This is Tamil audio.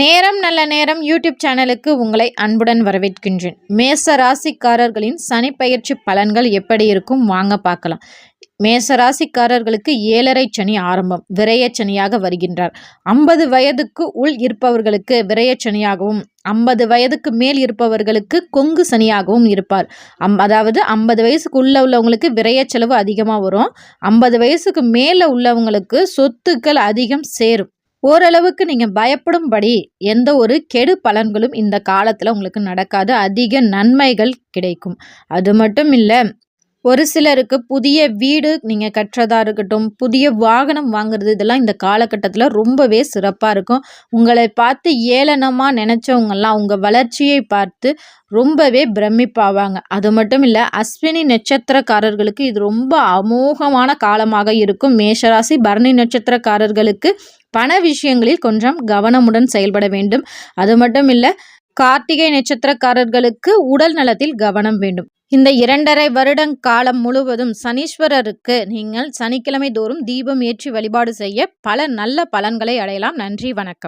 நேரம் நல்ல நேரம் யூடியூப் சேனலுக்கு உங்களை அன்புடன் வரவேற்கின்றேன். மேச ராசிக்காரர்களின் சனி பயிற்சி பலன்கள் எப்படி இருக்கும் வாங்க பார்க்கலாம். மேச ராசிக்காரர்களுக்கு ஏழரை சனி ஆரம்பம் விரயச்சனியாக வருகின்றார். ஐம்பது வயதுக்கு உள் இருப்பவர்களுக்கு விரயச்சனியாகவும் ஐம்பது வயதுக்கு மேல் இருப்பவர்களுக்கு கொங்கு சனியாகவும் இருப்பார். அம் அதாவது ஐம்பது வயசுக்கு உள்ளே உள்ளவங்களுக்கு விரைய செலவு அதிகமாக வரும். ஐம்பது வயசுக்கு மேலே உள்ளவங்களுக்கு சொத்துக்கள் அதிகம் சேரும். ஓரளவுக்கு நீங்கள் பயப்படும்படி எந்த ஒரு கெடு பலன்களும் இந்த காலத்தில் உங்களுக்கு நடக்காது. அதிக நன்மைகள் கிடைக்கும். அது மட்டும் இல்லை ஒரு சிலருக்கு புதிய வீடு நீங்கள் கட்டுறதா இருக்கட்டும் புதிய வாகனம் வாங்குறது இதெல்லாம் இந்த காலகட்டத்தில் ரொம்பவே சிறப்பாக இருக்கும். உங்களை பார்த்து ஏளனமாக நினச்சவங்கெல்லாம் உங்கள் வளர்ச்சியை பார்த்து ரொம்பவே பிரமிப்பாவாங்க. அது மட்டும் இல்லை அஸ்வினி நட்சத்திரக்காரர்களுக்கு இது ரொம்ப அமோகமான காலமாக இருக்கும். மேஷராசி பரணி நட்சத்திரக்காரர்களுக்கு பண விஷயங்களில் கொஞ்சம் கவனமுடன் செயல்பட வேண்டும். அது மட்டும் இல்லை கார்த்திகை நட்சத்திரக்காரர்களுக்கு உடல் நலத்தில் கவனம் வேண்டும். இந்த இரண்டரை வருடம் காலம் முழுவதும் சனீஸ்வரருக்கு நீங்கள் சனிக்கிழமை தோறும் தீபம் ஏற்றி வழிபாடு செய்ய பல நல்ல பலன்களை அடையலாம். நன்றி வணக்கம்.